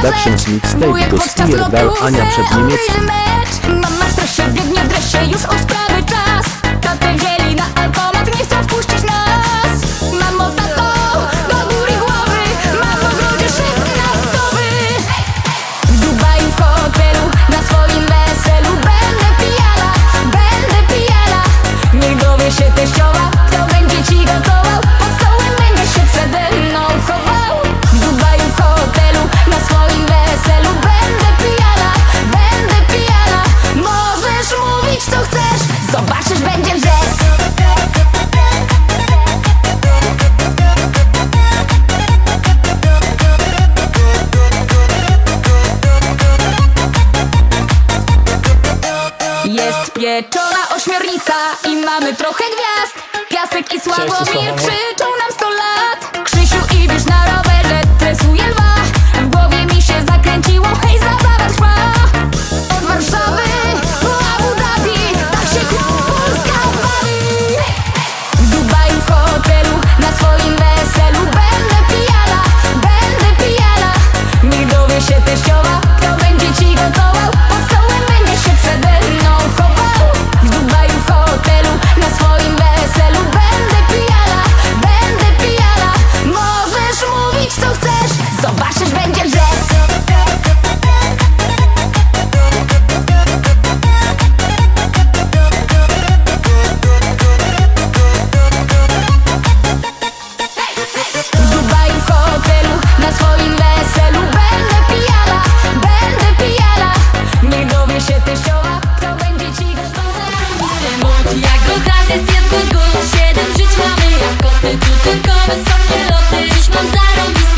Productions Mixtape do Ania przed niemieckim. Mama biegnie w dresie już od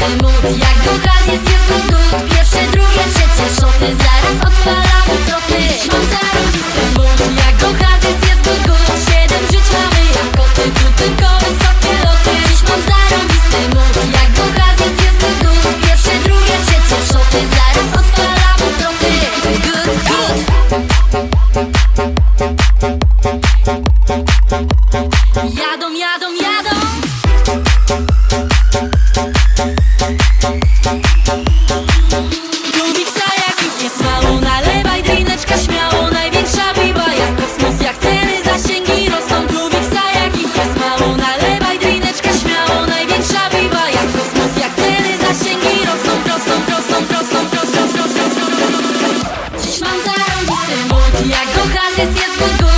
тянут, як до разі sé si es.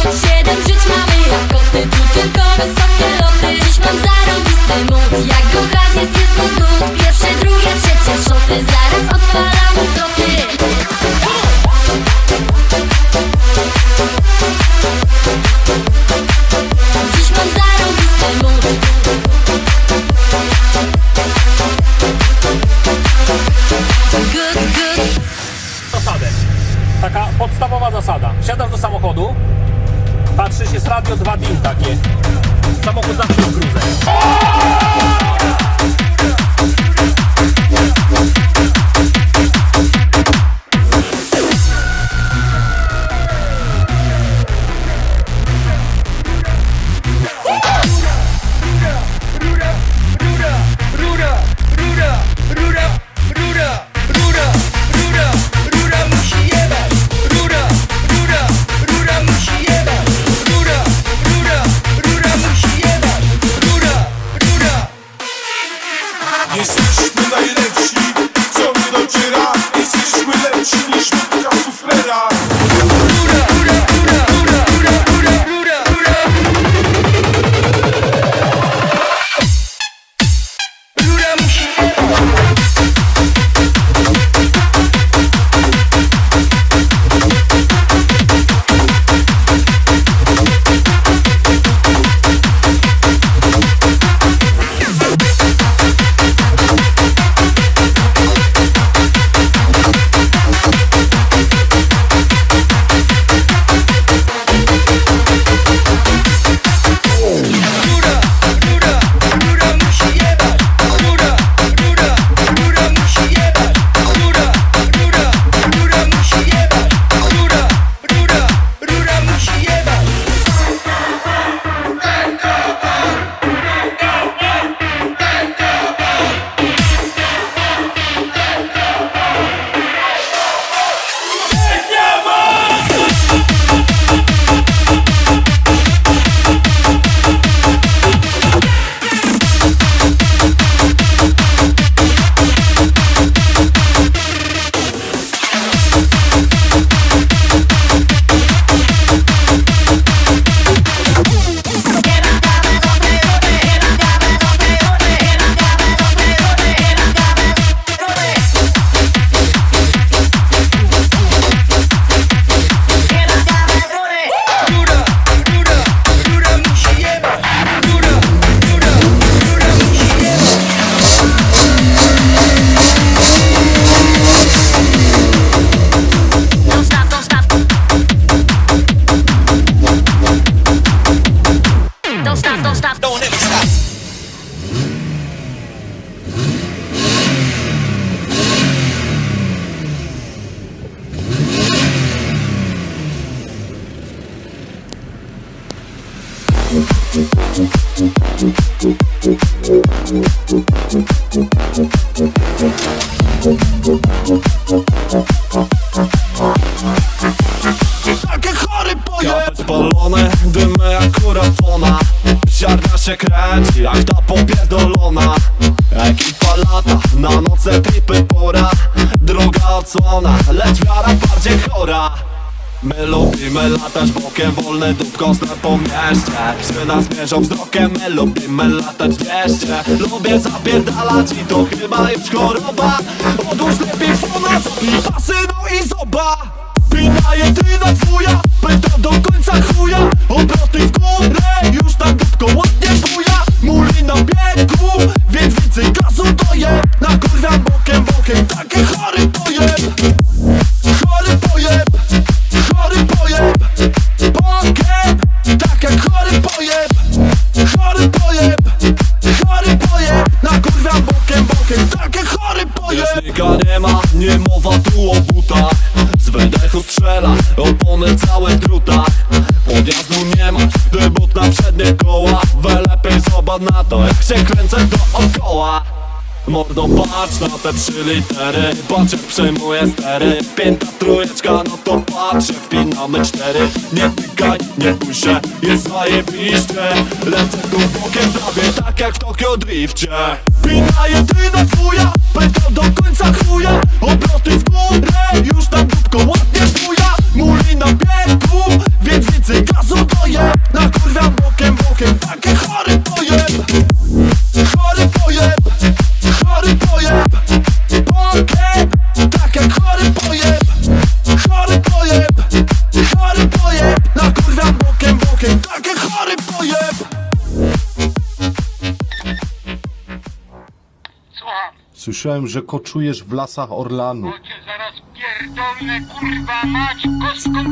Takie chory pojeb Spalone dymy jak kurafona Psiarnia się kręci jak ta popierdolona lubimy latać bokiem, wolny dupką snem po mieście Psy nas mierzą wzrokiem, my lubimy latać wieście Lubię zapierdalać i to chyba już choroba. Odłóż lepiej fona, zapnij pasy, no i zoba. Pina jedyna twoja, pytam do końca chuja. Obroty w górę, Chory pojeb, chory pojeb. Nakurwiam bokiem, bokiem, takie chory pojeb. Jeśli nie ma, nie mowa tu o butach. Z wydechu strzela, opony całe w drutach. Podjazdu nie ma, gdy but na przednie koła We lepiej zobacz na to, jak się kręcę dookoła Mordo patrz na te trzy litery. Patrz jak przejmuję stery. Pięta trójeczka, no to patrz jak wpinamy cztery. Nie tykaj, nie bój się, jest zajebiście. Lecę tu bokiem prawie tak jak w Tokio Drifcie Pina jedyna twoja, pytam do końca chuja Obroty w górę, już tam dupką ładnie buja. Muli na biegu, więc więcej gazu doje Nakurwiam bokiem, bokiem, takie chory pojeb Chory Słyszałem, że koczujesz w lasach Orlanu. zaraz pierdolnę, kurwa mać, kostką.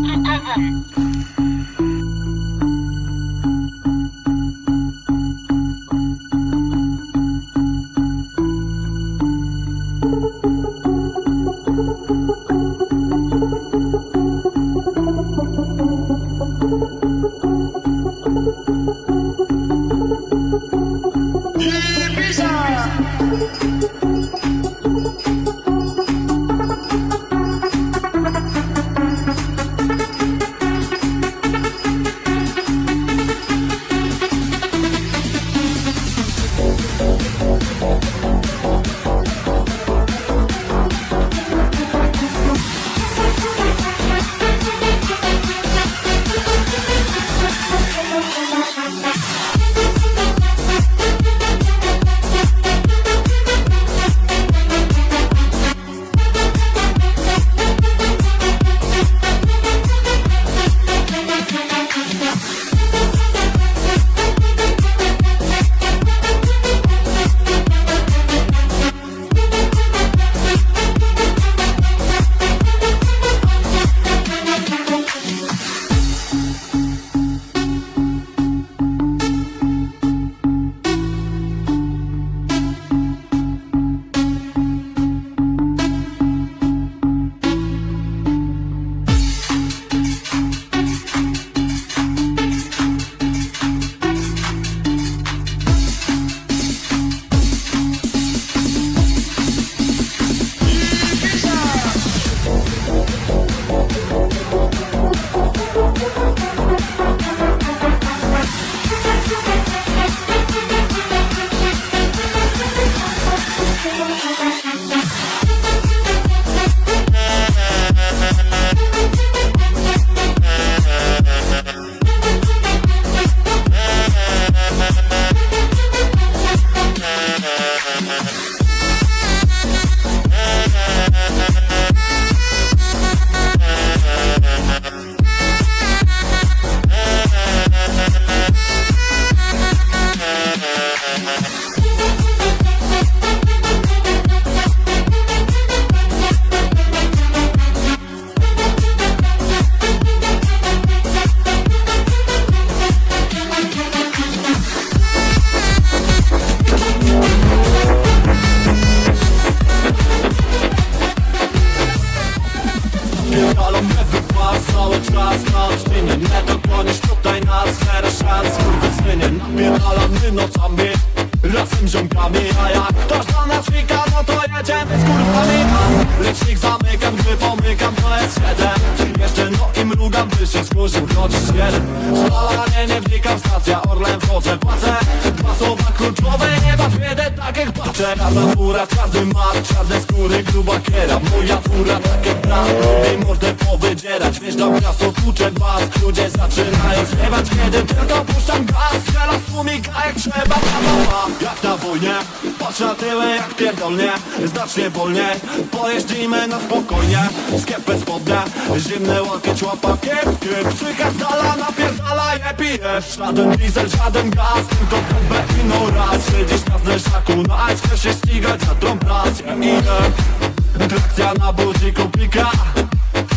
Czarna fura, czarny mat, czarne skóry, gruba kiera. Moja fura, tak jak brat, lubię mordę powydzierać. Wjeżdżam miasto, tłuczę bas, ludzie zaczynają śpiewać. Kiedy tylko puszczam gaz, strzela z tłumika jak trzeba pa. Jak na wojnie, patrz na tyły jak pierdolnie Znacznie wolniej, pojeździmy na spokojnie Skiepę spodnie, zimny łakieć łapa kiep, kiep Psycha z dala, napierdala, je pijesz. Żaden diesel, żaden gaz, tylko bombę i no raz. Siedzisz na zderszaku, no chcesz się ścigać za tą pracę Idę, trakcja na budziku pika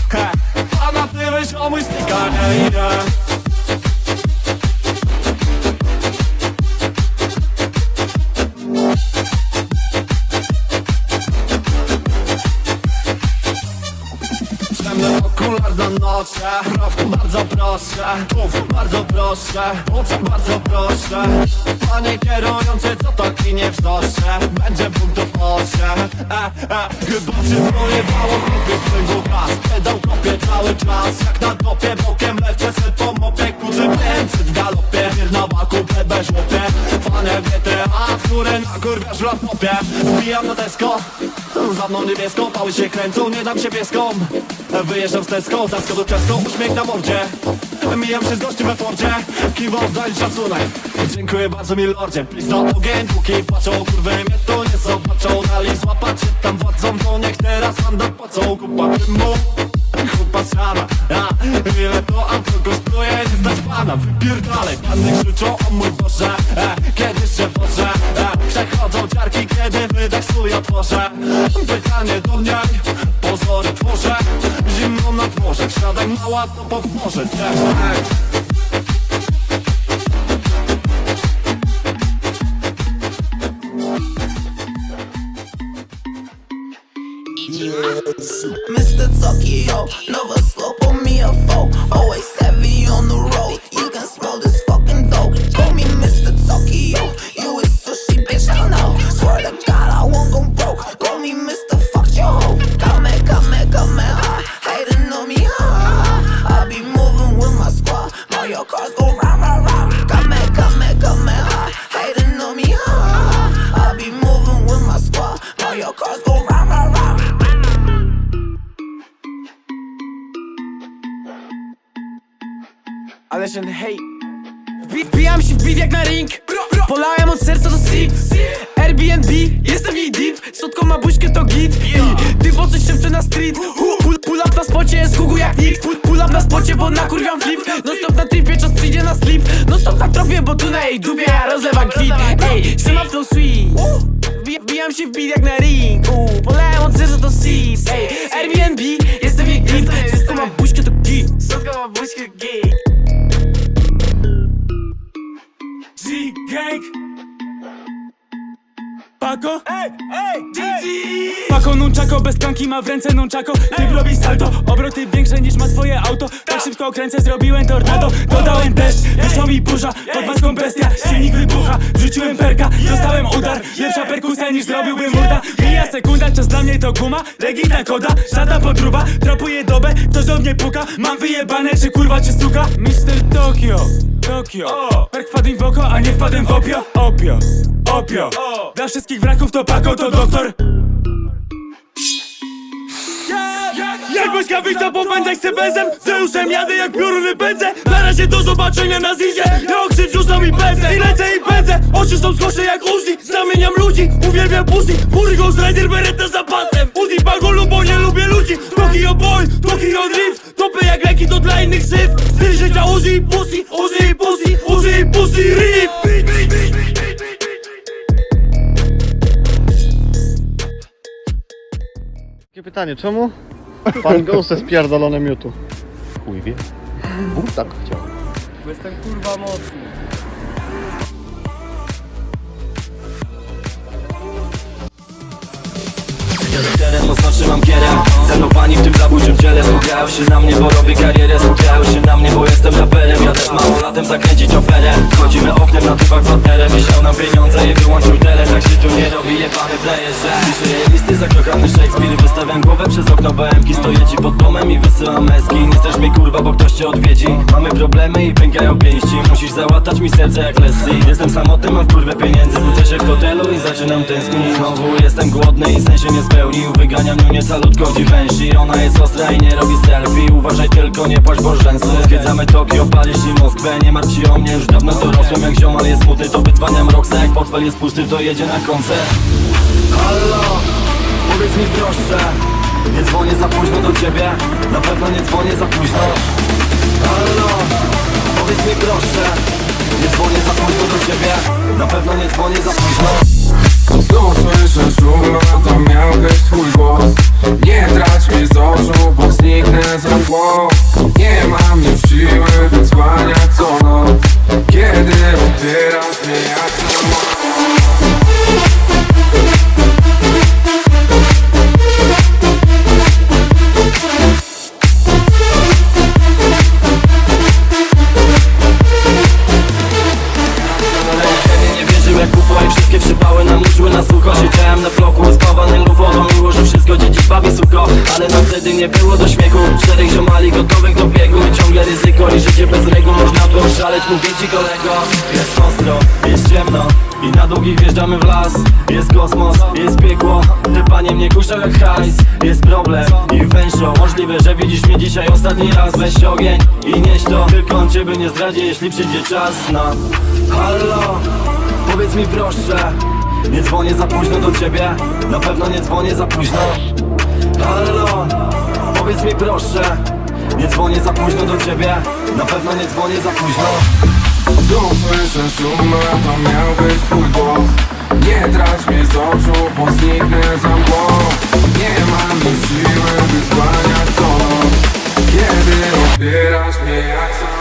He, a na tyły ziomuj stika, nie idę nosie Prawdą bardzo proszę Mów bardzo proszę Mów bardzo proszę. Panie kierujący, co taki nie wznoszę Będzie punktów osiem. E, e, Chyba pojebało Chłopie z gaz Pedał kopię cały czas Jak na topie bokiem lecę se po mopie Kurzy 500 w galopie. Pier na baku, bebe żłopie Fanie GTA, które na kurwiasz w laptopie Wbijam na desko Za mną niebiesko, pały się kręcą Nie dam się pieskom. Wyjeżdżam z Tesco, zasko do Tesco, uśmiech na mordzie. Mijam się z gościem we Fordzie Kiwo, daj szacunek. Dziękuję bardzo mi lordzie Please do ogień, póki patrzą Kurwy mnie to nie zobaczą. Dali złapać się tam władzą To niech teraz wam dopłacą. Kupa dymu Kupa siana A, ile to auto kosztuje Nie znać pana, wypierdalaj Panny krzyczą o mój Boże e, Kiedyś się Boże Przechodzą ciarki, kiedy wydech swój otworzę Pytanie do mnie Pozory tworzę Zimno na dworze Wsiadaj mała, to powtórzę cię. Mr. Tokyo, never slow, put me a foe. Always Ale ten hej. Wbi- Wbijam się w beat jak na ring. Polałem od serca do sip Airbnb, jestem jej deep Słodko ma buźkę to git. Ty po coś szepcze na street. Pull, pull up na spocie, jest jak nikt. Pull, pull up na spocie, bo nakurwiam flip. No stop na tripie, czas przyjdzie na slip. No stop na tropie, bo tu na jej dubie ja rozlewam kwit. Ej, trzyma flow sweet Wbij- Wbijam się w beat jak na ring. Polałem od serca do sip Airbnb, jestem jej deep Słodko ma buźkę to git. Słodko ma buźkę Paco Ej, ej, GG Paco nunchako, bez klanki ma w ręce nunchako Typ robi salto, obroty większe niż ma twoje auto. Tak szybko kręcę, zrobiłem tornado. Dodałem deszcz, wyszła mi burza. Pod maską bestia, silnik wybucha. Wrzuciłem perka, dostałem udar. Lepsza perkusja niż zrobiłbym murda Mija sekunda, czas dla mnie to guma. Legitna koda, żadna podruba. Tropuję dobę, ktoś do mnie puka. Mam wyjebane, czy kurwa, czy suka. Mr. Tokio Tokio. Perk wpadł w oko, a nie wpadłem w opio. Opio, opio. Dla wszystkich wraków to Paco, to doktor jak błyskawica popędzać z bezem Zeuszem jadę jak pioruny pędzę Na razie do zobaczenia na zizie. Ja okrzyw rzucam i pędzę. I lecę i pędzę. Oczy są skosze jak Uzi. Zamieniam ludzi, uwielbiam pussy. Fury Ghost Rider, beretta za pasem. Uzi Pagolu, bo nie lubię ludzi. Tokyo Boy, Tokyo Drift. Topy jak leki to dla innych syf. Styl życia Uzi i pussy Uzi i pussy, Uzi i pussy Rip pytanie, czemu pan Ghost jest pierdolony miutu? Chuj wie. Bóg tak chciał. Teren mocno trzymam kierem Ze mną pani w tym zabójczym ciele Skupiają się na mnie, bo robię karierę. Skupiają się na mnie, bo jestem raperem. Jadę małolatem zakręcić oferę. Wchodzimy oknem na statywach z partnerem. Myślał na pieniądze i wyłączył tele Tak się tu nie robi, jebany frajerze Piszę listy. Zakochany Shakespeare Wystawiam głowę przez okno BMK Stoję ci pod domem i wysyłam meski. Nie chcesz mnie kurwa, bo ktoś cię odwiedzi. Mamy problemy i pękają pięści. Musisz załatać mi serce jak Leslie. Jestem samotny, mam kurwę pieniędzy. Budzę się w hotelu i zaczynam tęsknić. Znowu jestem głodny i sen się nie spełnił Wyganiam nią calutko gdzie węsi Ona jest ostra i nie robi selfie. Uważaj tylko, nie płacz bo rzęsy. Zwiedzamy Tokio, Paryż i Moskwę. Nie martw się o mnie, już dawno dorosłem Jak ziomal jest smutny, to wydzwaniam Roxę Jak portfel jest pusty, to jedzie na koncert. Halo, powiedz mi proszę Nie dzwonię za późno do ciebie. Na pewno nie dzwonię za późno. Halo, powiedz mi proszę Nie dzwonię za późno do ciebie. Na pewno nie dzwonię za późno Znów słyszę szum, a to miał być twój głos Nie trać mnie z oczu, bo zniknę za mgłą Nie mam już siły wyzwania co noc Kiedy odbierasz mnie jak samolot Ale nam wtedy nie było do śmiechu. Czterech ziomali gotowych do biegu. Ciągle ryzyko i życie bez reguł. Można było szaleć, mówię ci kolego. Jest ostro, jest ciemno i na długich wjeżdżamy w las. Jest kosmos, jest piekło. Ty panie mnie kuszał jak hajs. Jest problem i wężo Możliwe, że widzisz mnie dzisiaj ostatni raz. Weź ogień i nieś to. Tylko on ciebie nie zdradzi, jeśli przyjdzie czas na Halo, powiedz mi proszę. Nie dzwonię za późno do ciebie. Na pewno nie dzwonię za późno Halo, powiedz mi proszę Nie dzwonię za późno do ciebie Na pewno nie dzwonię za późno. Znów słyszę szum, to miał być twój głos. Nie trać mnie z oczu, bo zniknę za mgłą. Nie mam już siły wyzwania co noc. Kiedy odbierasz mnie jak samolot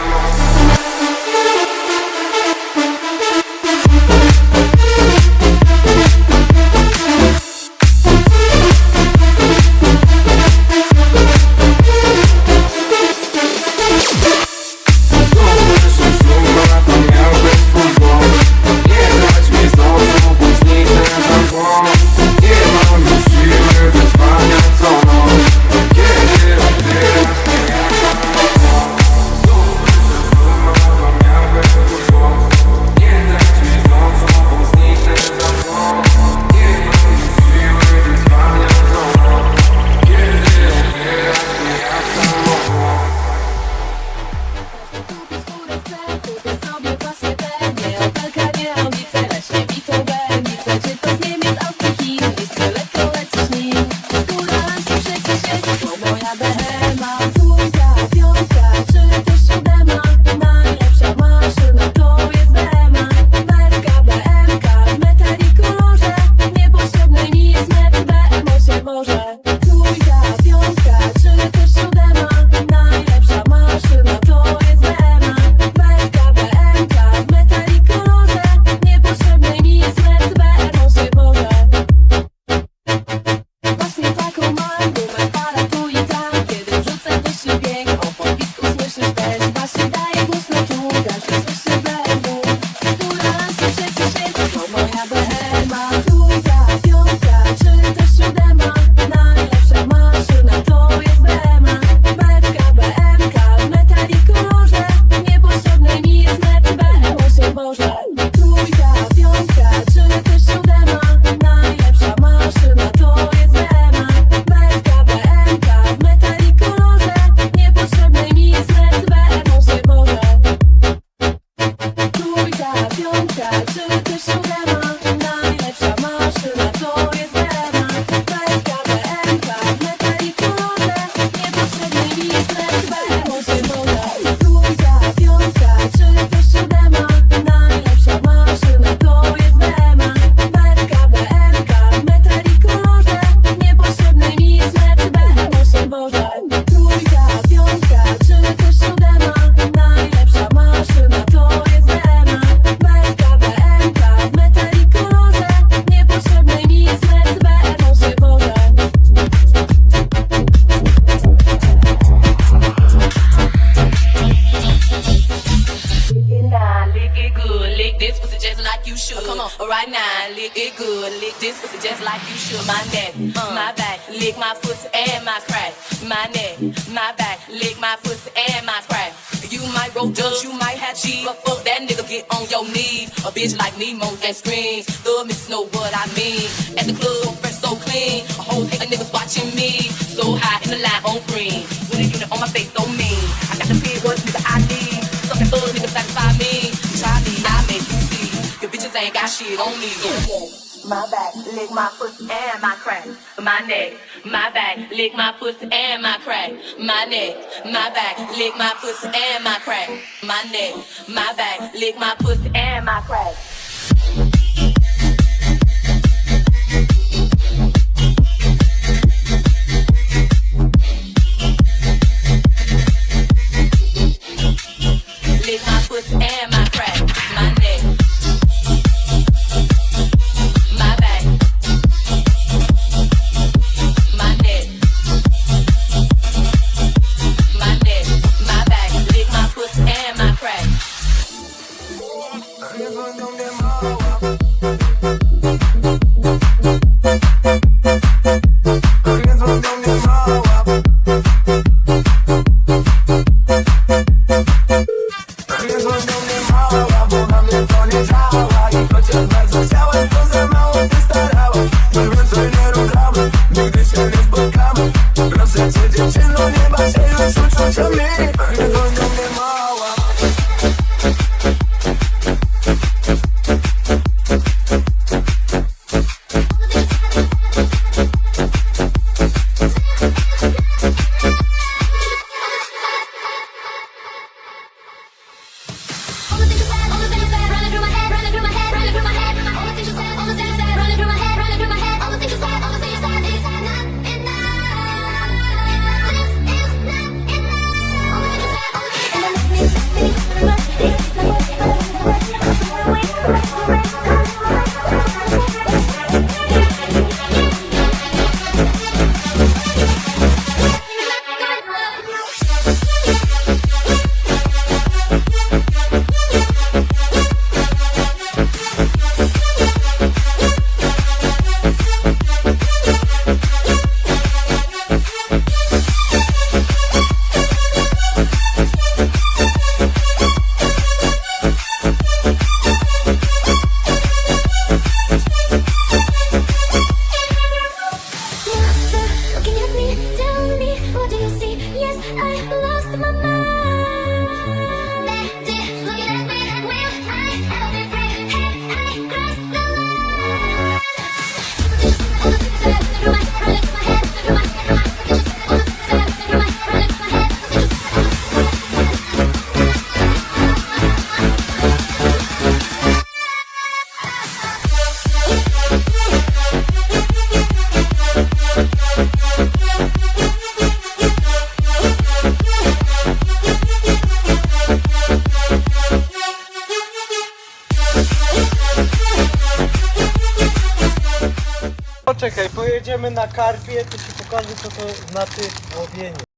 A bitch like me moans and screams. The missus know what I mean. At the club, fresh so clean. A whole hate of niggas watching me. So high in the line on green. With a unit on my face, so mean. I got the pay what nigga I need. Something thug nigga satisfy me. Try me, I make you see. Your bitches ain't got shit on me. My back, lick my pussy and my crack. My neck, my back, lick my pussy and my crack. My neck, my back, lick my pussy and my crack. My neck, my back, lick my pussy and my crack. All na karpie, to ci pokażę co to znaczy łowienie.